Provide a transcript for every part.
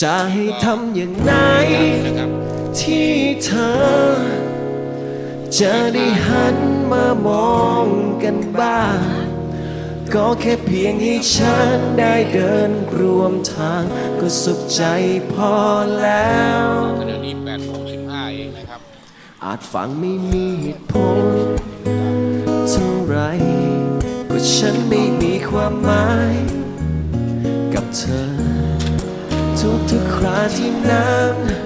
จะให้ทำอย่างไหนนะครับที่เธอ จะได้หันมามองกันบ้าง ก็แค่เพียงให้ฉันได้เดินร่วมทาง ก็สุขใจพอแล้วขณะนี้8โมง15เองนะครับ อาจฟังไม่มีเหตุผลเท่าไหรก็ฉันไม่มีความหมายกับเธอ ทุกทุกคราที่น้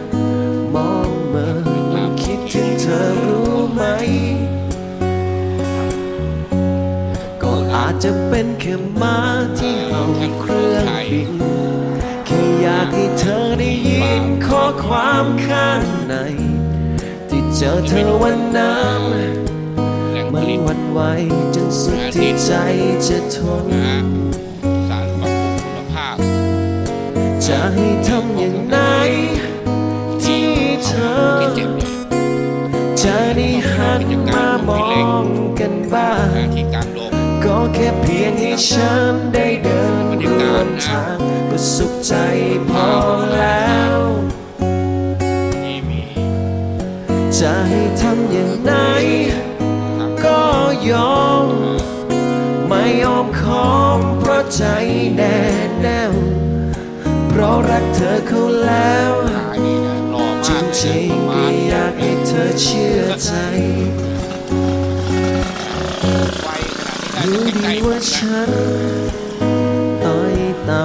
ำมองเมื่อมันคิดถึงเธอรู้ไหม ก็อาจจะเป็นแค่ม้าที่เห่าเครื่องบินแค่อยากให้เธอได้ยินข้อความข้างใน ที่เจอเธอวันนั้นมันหวั่นไหวจนสุดที่ใจจะทน จะให้ทำอย่างไรที่เธอจะได้หันมามองกันบ้างก็แค่เพียงให้ฉันได้เดินร่วมทางก็สุขใจพอแล้วจะให้ทำอย่างไรก็ยอม ไม่ยอมขอมเพราะใจแน่แน่ว เพราะรักเธอเขาแล้วจริงๆก็อยากให้เธอเชื่อใจรู้ดีว่าฉันต้อยต่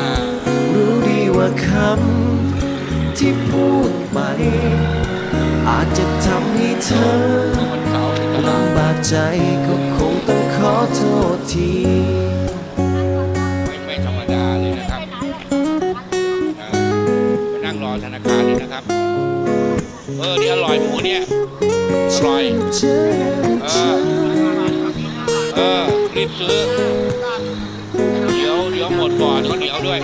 ำรู้ดีว่าคำที่พูดไป อาจจะทำให้เธอลาดลำบากใจก็ ออยหมูเนี่ยอร่อยเออเออรีบซื้อ เดี๋ยวเดี๋ยวหมดก่อนข้าวเหนียวด้วย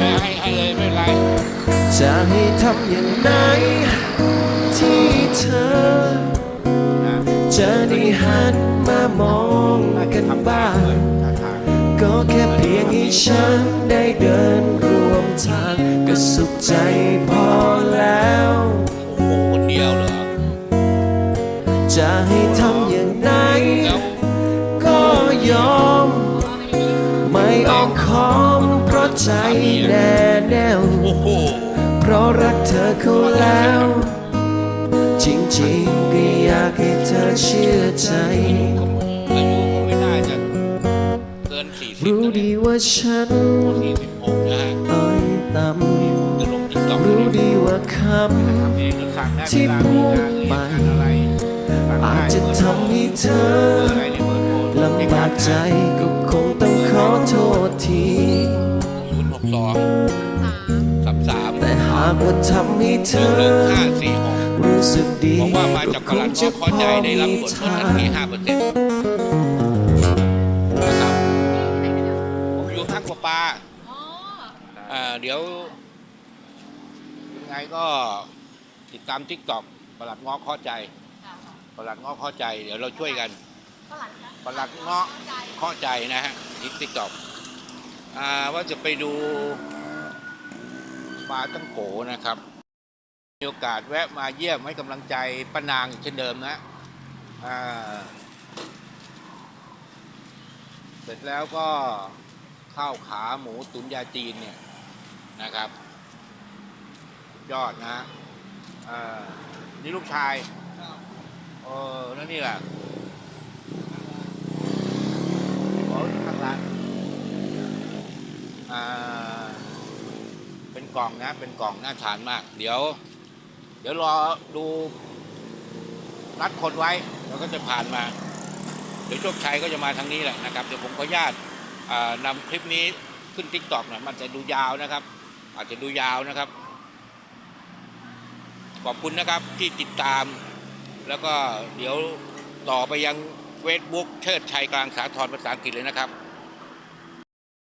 ให้ให้เลยไม่เป็นไร จะให้ทำอย่างไรที่เธอ จะได้หันมามองกันบ้างท่าทางก็แค่เพียงให้ฉันได้เดินร่วมทางก็สุขใจ รักเธอเขาแล้ว จริงๆก็อยากให้เธอเชื่อใจอายุก็ไม่น่าจะเกินสี่สิบรู้ดีว่าฉันสี่สิบหกนะฮะต้อยต่จะลงติ๊กต็อกำรู้ดีว่าคเองก็สั่งได้ที่พูดไปอะไรำอาจจะทำให้เธออะไรในเบอร์โทรลำบากใจก็คงต้องขอโทษทีากว่าทำให้เธหนึ่งอหนึ่งห้าสี่หกรู้สึกดีบอกว่ามาจากก็ตลางดจะก็พอใจได้รับมีผลลดทาทันงทีห้าเปอร์เซ็นต์นะครับผมอยู่ทักปลาอ่าเดี๋ยวยังไงก็ติดตามทิกตอกประหลัดง้อข้อใจประหลัดง้อข้อใจ เดี๋ยวเราช่วยกันประหลัดง้อข้อใจนะฮะทิกทิกตอกอ่าว่าจะไปดู ปลาตั้งโกนะครับ มีโอกาสแวะมาเยี่ยมให้กำลังใจป้านางเช่นเดิมนะอ่าเสร็จแล้วก็ข้าวขาหมูตุ๋นยาจีนเนี่ยนะครับสุดยอดนะอ่านี่ลูกชายเออแล้วนี่แหละโอ้ข้างร้านอ่าเป็น กล่องนะ เป็นกล่องน่าทานมาก เดี๋ยว เดี๋ยวรอดูนัดคนไว้แล้วก็จะผ่านมา เดี๋ยวโชคชัยก็จะมาทางนี้แหละนะครับ เดี๋ยวผมขออนุญาตอ่านำคลิปนี้ขึ้นทิกตอกหน่อยมันจะดูยาวนะครับ อาจจะดูยาวนะครับ ขอบคุณนะครับที่ติดตาม แล้วก็เดี๋ยวต่อไปยังเฟซบุ๊กเชิดชัยกลางสาทรภาษาอังกฤษเลยนะครับ